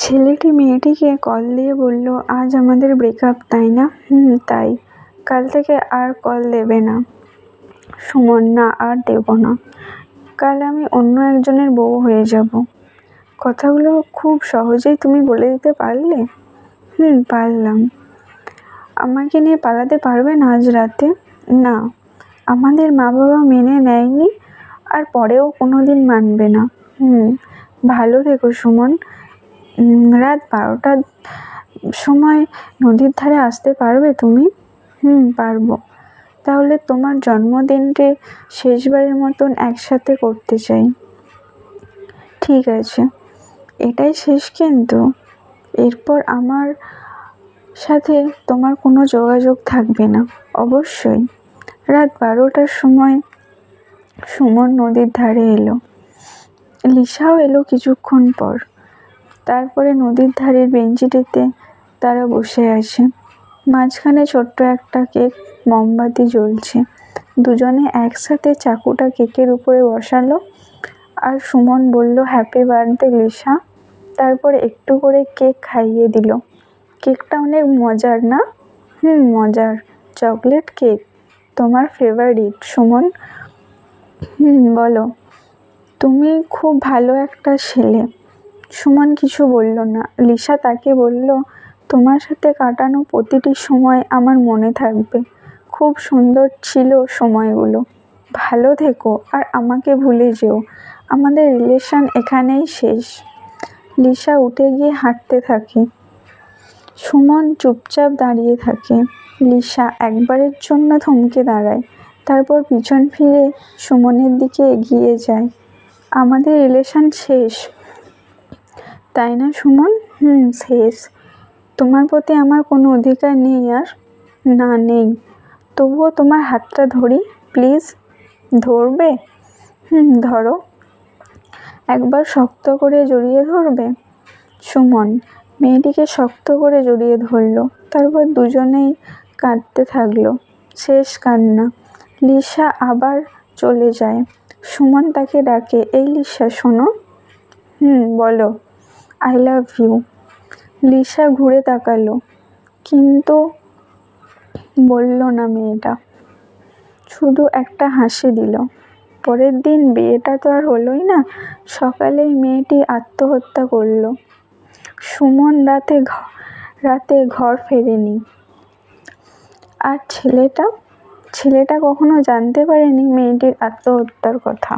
ছেলেটি মেয়েটিকে কল দিয়ে বলল, আজ আমাদের ব্রেকআপ তাই না? হুম, তাই। কাল থেকে আর কল দেবে না। সুমন, না, আর দেব না। কাল আমি অন্য একজনের বউ হয়ে যাব। কথাগুলো খুব সহজেই তুমি বলে দিতে পারলে? হুম, পারলাম। আমাকে নিয়ে পালাতে পারবে না আজ রাতে? না। আমাদের মা বাবা মেনে নেয়নি, আর পরেও কোনো দিন মানবে না। হুম, ভালো থেকো সুমন। রাত বারোটার সময় নদীর ধারে আসতে পারবে তুমি? হুম, পারব। তাহলে তোমার জন্মদিনটি শেষবারের মতন একসাথে করতে চাই। ঠিক আছে। এটাই শেষ কিন্তু। এরপর আমার সাথে তোমার কোনো যোগাযোগ থাকবে না। অবশ্যই। রাত বারোটার সময় সুমন নদীর ধারে এলো। লিসাও এলো কিছুক্ষণ পর। তারপরে নদীর ধারের বেঞ্চিটিতে তারা বসে আছে। মাঝখানে ছোট্ট একটা কেক মোমবাতি জ্বলছে। দুজনে একসাথে চাকুটা কেকের উপরে বসালো আর সুমন বলল হ্যাপি বার্থডে লিসা তারপরে একটু করে কেক খাইয়ে দিল। কেকটা অনেক মজার না? হুম, মজার। চকলেট কেক, তোমার ফেভারিট সুমন। হুম, বলো। তুমি খুব ভালো একটা ছেলে। সুমন কিছু বলল না। লিসা তাকে বলল, তোমার সাথে কাটানো প্রতিটি সময় আমার মনে থাকবে। খুব সুন্দর ছিল সময়গুলো। ভালো থেকো আর আমাকে ভুলে যেও। আমাদের রিলেশন এখানেই শেষ লিসা উঠে গিয়ে হাঁটতে থাকে। সুমন চুপচাপ দাঁড়িয়ে থাকে। লিসা একবারের জন্য থমকে দাঁড়ায়। তারপর পিছন ফিরে সুমনের দিকে এগিয়ে যায়। আমাদের রিলেশন শেষ। তাই না, সুমন? হুম, শেষ। তোমার প্রতি আমার কোনো অধিকার নেই আর না নেই। তবুও তোমার হাতটা ধরি, প্লিজ। ধরবে? হুম, ধরো। একবার শক্ত করে জড়িয়ে ধরবে? সুমন, মেয়েটিকে শক্ত করে জড়িয়ে ধরলো। তারপর দুজনেই কাঁদতে থাকল। শেষ কান্না। লিসা আবার চলে যায়। সুমন তাকে ডাকে, এই লিসা, শোনো। হুম, বলো। আই লাভ ইউ লিসা ঘুরে তাকালো। কিন্তু বলল না মেয়েটা। শুধু একটা হাসি দিল। পরের দিন বিয়েটা তো আর হলোই না। সকালেই মেয়েটি আত্মহত্যা করল। সুমন রাতে রাতে ঘর ফেরেনি। আর ছেলেটা? ছেলেটা কখনো জানতে পারেনি মেয়েটির আত্মহত্যার কথা।